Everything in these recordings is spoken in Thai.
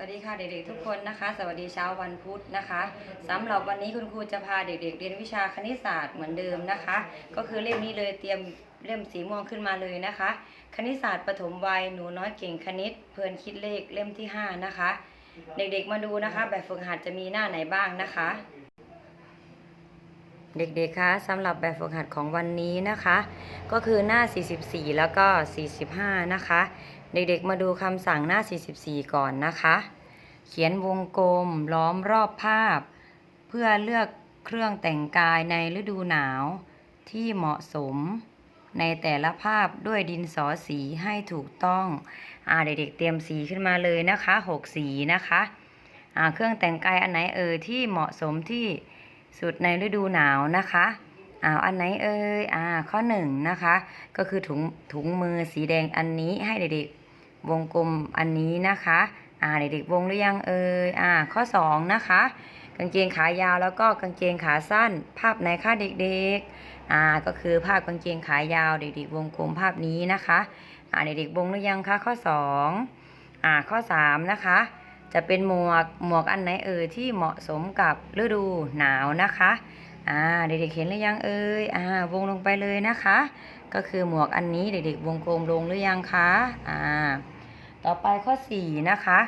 สวัสดีค่ะเด็กๆทุกคนนะคะ สวัสดีเช้าวันพุธนะคะสำหรับวันนี้คุณครูจะพาเด็กๆ เรียนวิชาคณิตศาสตร์เหมือนเดิมนะคะ ก็คือเล่มนี้เลยเตรียมเล่มสีม่วงขึ้นมาเลยนะคะ คณิตศาสตร์ปฐมวัยหนูน้อยเก่งคณิต เพลินคิดเลขเล่มที่ 5 นะคะ เด็กๆมาดูนะคะ แบบฝึกหัดจะมีหน้าไหนบ้างนะคะ เด็กๆคะสำหรับแบบฝึกหัดของวันนี้นะคะ ก็คือหน้า 44 แล้วก็ 45 นะคะ เด็กๆ มาดูคำสั่งหน้า 44 ก่อนนะคะ เขียนวงกลมล้อมรอบภาพ เพื่อเลือกเครื่องแต่งกายในฤดูหนาวที่เหมาะสมในแต่ละภาพด้วยดินสอสีให้ถูกต้อง อ่าเด็กๆเตรียมสีขึ้นมาเลยนะคะ6สีนะคะ อ่าเครื่องแต่งกายอันไหนเอ่ยที่เหมาะสมที่สุดในฤดูหนาวนะคะ อ้าวอันไหนเอ่ยอ่าข้อหนึ่งนะคะ ก็คือถุงถุงมือสีแดงอันนี้ให้เด็กๆวงกลมอันนี้นะคะอ่าเด็กๆวงหรือยังเอ่ยอ่าข้อสองนะคะกางเกงขายาวแล้วก็กางเกงขาสั้น ภาพไหนคะเด็กๆอ่าก็คือภาพกางเกงขายาวเด็กๆวงกลมภาพนี้นะคะอ่าเด็กๆวงหรือยังคะข้อสองอ่าข้อสามนะคะจะเป็นหมวกหมวกอันไหนเอ่ยที่เหมาะสมกับฤดูหนาวนะคะ อ่าเด็กๆเห็นหรือยังเอ่ยอ่าวงลงไปเลยนะคะ ก็คือหมวกอันนี้เด็กๆวงกลมลงหรือยังคะอ่าต่อไปข้อสี่นะคะ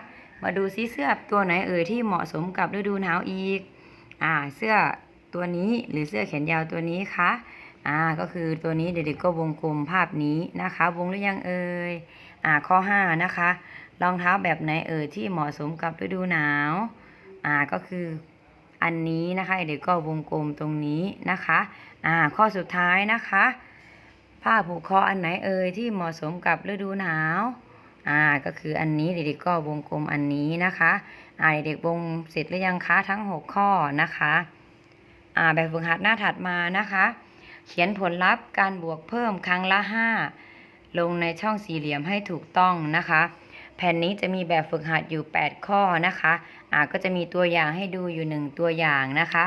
มาดูซิเสื้อตัวไหนเอ่ยที่เหมาะสมกับฤดูหนาวอีกอ่าเสื้อตัวนี้หรือเสื้อแขนยาวตัวนี้คะอ่าก็คือตัวนี้เด็กๆก็วงกลมภาพนี้นะคะ วงหรือยังเอ่ยอ่าข้อห้านะคะรองเท้าแบบไหนเอ่ยที่เหมาะสมกับฤดูหนาวอ่าก็คือ อันนี้นะคะเด็กก็วงกลมตรงนี้นะคะอ่าข้อสุดท้ายนะคะ ผ้าผูกคออันไหนเอ่ยที่เหมาะสมกับฤดูหนาวอ่าก็คืออันนี้เด็กๆก็วงกลมอันนี้นะคะอ่าเด็กๆวงเสร็จหรือยังคะทั้ง 6 ข้อนะคะอ่าแบบฝึกหัดหน้าถัดมานะคะ เขียนผลลัพธ์การบวกเพิ่มครั้งละ 5 ลงในช่องสี่เหลี่ยมให้ถูกต้องนะคะ แผ่นนี้จะมีแบบฝึกหัดอยู่ 8 ข้อนะคะอ่าก็จะมีตัวอย่างให้ดูอยู่ 1 ตัวอย่างนะคะ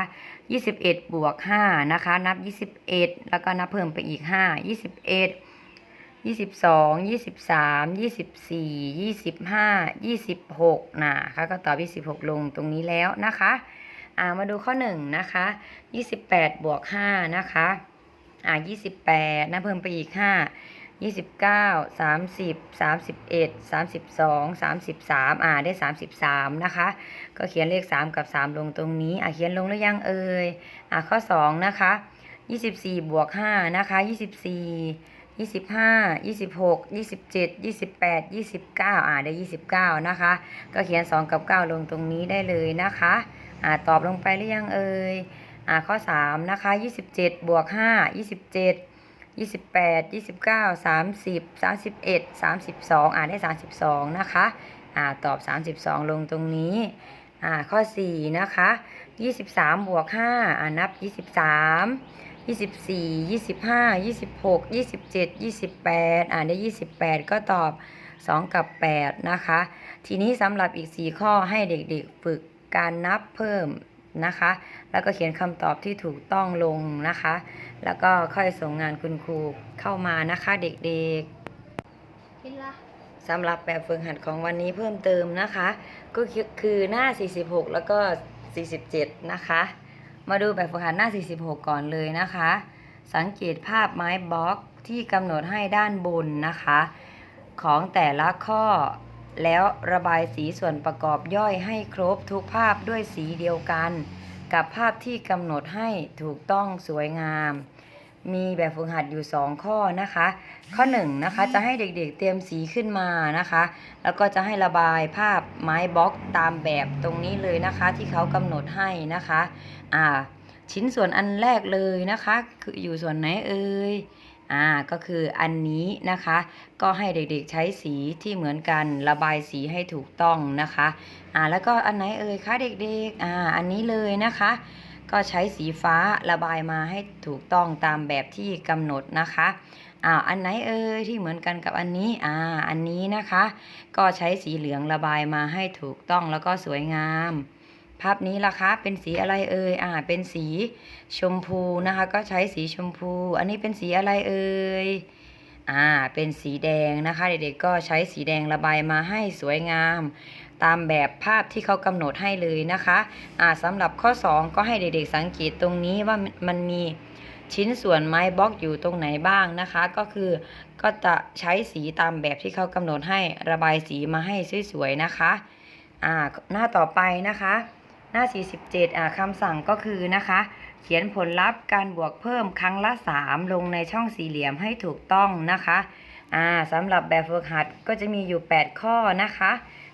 21 บวก 5 นะคะ นับ 21 แล้วก็นับเพิ่มไปอีก 5 21ยี่สิบสองยี่สิบสามยี่สิบสี่ยี่สิบห้ายี่สิบหกนะคะก็ตอบยี่สิบหกลงตรงนี้แล้วนะคะอ่ามาดูข้อหนึ่งนะคะยี่สิบแปดบวกห้านะคะอ่ายี่สิบแปดนะเพิ่มไปอีกห้า ยี่สิบเก้าสามสิบสามสิบเอ็ดสามสิบสองสามสิบสามอ่าได้สามสิบสามนะคะ ก็เขียนเลขสามกับสามลงตรงนี้ อ่าเขียนลงหรือยังเอ่ย อ่าข้อสองนะคะยี่สิบสี่บวกห้านะคะยี่สิบสี่ยี่สิบห้ายี่สิบหกยี่สิบเจ็ดยี่สิบแปดยี่สิบเก้าอ่าได้ยี่สิบเก้านะคะ ก็เขียนสองกับเก้าลงตรงนี้ได้เลยนะคะ อ่าตอบลงไปหรือยังเอ่ย อ่าข้อสามนะคะยี่สิบเจ็ดบวกห้ายี่สิบเจ็ด ยี่สิบแปดยี่สิบเก้าสามสิบสามสิบเอ็ดสามสิบสองอ่านได้สามสิบสองนะคะอ่าตอบสามสิบสองลงตรงนี้อ่าข้อสี่นะคะยี่สิบสามบวกห้าอ่านับยี่สิบสามยี่สิบสี่ยี่สิบห้ายี่สิบหกยี่สิบเจ็ดยี่สิบแปดอ่านได้ยี่สิบแปดก็ตอบสองกับแปดนะคะ ทีนี้สำหรับอีกสี่ข้อให้เด็กๆฝึกการนับเพิ่ม นะคะ แล้วก็เขียนคำตอบที่ถูกต้องลงนะคะ แล้วก็ค่อยส่งงานคุณครูเข้ามานะคะเด็กๆกินละสำหรับแบบฝึกหัดของวันนี้เพิ่มเติมนะคะ ก็คือคือหน้า 46 แล้วก็ 47 นะคะ มาดูแบบฝึกหัดหน้า 46 ก่อนเลยนะคะ สังเกตภาพไม้บล็อกที่กำหนดให้ด้านบนนะคะ ของแต่ละข้อ แล้วระบายสีส่วนประกอบย่อยให้ครบทุกภาพด้วยสีเดียวกัน กับภาพที่กำหนดให้ถูกต้องสวยงาม มีแบบฝึกหัดอยู่ 2 ข้อนะคะ ข้อ1นนะคะจะให้เด็กๆเตรียมสีขึ้นมานะคะ แล้วก็จะให้ระบายภาพไม้บล็อกตามแบบตรงนี้เลยนะคะ ที่เขากำหนดให้นะคะอ่าชิ้นส่วนอันแรกเลยนะคะ คืออยู่ส่วนไหนเอ่ย อ่าก็คืออันนี้นะคะ ก็ให้เด็กๆใช้สีที่เหมือนกันระบายสีให้ถูกต้องนะคะอ่าแล้วก็อันไหนเอ่ยคะเด็กๆอ่าอันนี้เลยนะคะ ก็ใช้สีฟ้าระบายมาให้ถูกต้องตามแบบที่กำหนดนะคะอ่าอันไหนเอ่ยที่เหมือนกันกับอันนี้อ่าอันนี้นะคะ ก็ใช้สีเหลืองระบายมาให้ถูกต้องแล้วก็สวยงาม ภาพนี้ล่ะคะ เป็นสีอะไรเอ่ย อ่า เป็นสีชมพูนะคะ ก็ใช้สีชมพู อันนี้เป็นสีอะไรเอ่ย อ่า เป็นสีแดงนะคะ เด็กๆ ก็ใช้สีแดงระบายมาให้สวยงาม ตามแบบภาพที่เขากำหนดให้เลยนะคะ อ่าสำหรับข้อ 2 ก็ให้เด็กๆ สังเกตตรงนี้ว่ามันมันมีชิ้นส่วนไม้บล็อกอยู่ตรงไหนบ้างนะคะ ก็คือก็จะใช้สีตามแบบที่เขากำหนดให้ระบายสีมาให้สวยๆนะคะ อ่า หน้าต่อไปนะคะ หน้า 47อ่าคำสั่งก็คือนะคะ เขียนผลลัพธ์การบวกเพิ่มครั้งละ 3 ลงในช่องสี่เหลี่ยมให้ถูกต้องนะคะอ่าสำหรับแบบฝึกหัดก็จะมีอยู่ 8 ข้อนะคะ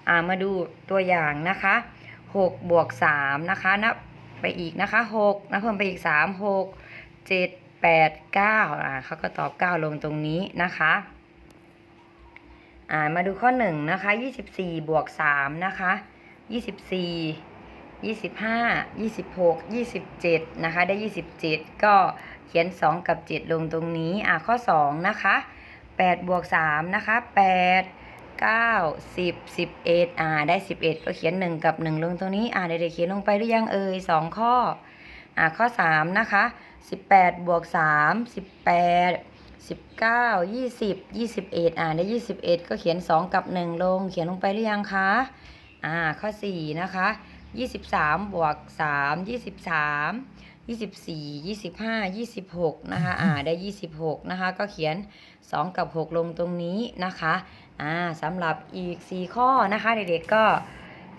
อ่ามาดูตัวอย่างนะคะ6บวก3นะคะนับไปอีกนะคะ6นะเพิ่มไปอีก 3 6 7 8 9อ่าเขาก็ตอบ 9 ลงตรงนี้นะคะอ่ามาดูข้อ 1 นะคะ 24 บวก 3 นะคะ 24 25 26 27 นะคะ ได้ 27 ก็เขียน 2 กับ 7 ลงตรงนี้ อ่าข้อ 2 นะคะ 8 บวก 3 นะคะ 8 9 10 11 อ่า ได้ 11 ก็เขียน 1 กับ 1 ลงตรงนี้ อ่าเด็กๆเขียนลงไปหรือยังเอ่ย2 ข้อ อ่า ข้อ 3 นะคะ 18 บวก 3 18 19 20 21 อ่า ได้ 21 ก็เขียน 2 กับ 1 ลง เขียนลงไปหรือยังคะ อ่า ข้อ 4 นะคะ 23บวก3 23 24 25 26นะคะอ่าได้26นะคะ ก็เขียน2กับ6ลงตรงนี้นะคะอ่าสำหรับอีก4ข้อนะคะ เด็กๆก็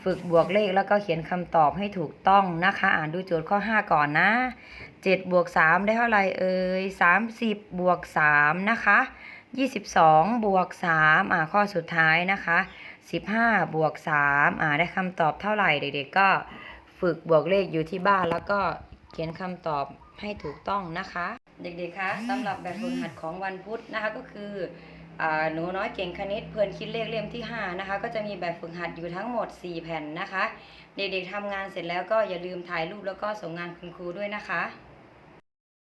ฝึกบวกเลขแล้วก็เขียนคำตอบให้ถูกต้องนะคะ อ่านดูโจทย์ข้อ 5 ก่อนนะ7บวก3ได้เท่าไหร่เอ่ย30บวก3นะคะ22บวก3อ่าข้อสุดท้ายนะคะ 15 บวก 3 อ่า ได้คำตอบเท่าไหร่ เด็กๆ ก็ฝึกบวกเลขอยู่ที่บ้าน แล้วก็เขียนคำตอบให้ถูกต้องนะคะ เด็กๆ คะสำหรับแบบฝึกหัดของวันพุธนะคะก็คืออ่าหนูน้อยเก่งคณิตเพลินคิดเลขเล่มที่ 5 นะคะ ก็จะมีแบบฝึกหัดอยู่ทั้งหมด 4 แผ่นนะคะ เด็กๆทำงานเสร็จแล้วก็อย่าลืมถ่ายรูปแล้วก็ส่งงานคุณครูด้วยนะคะ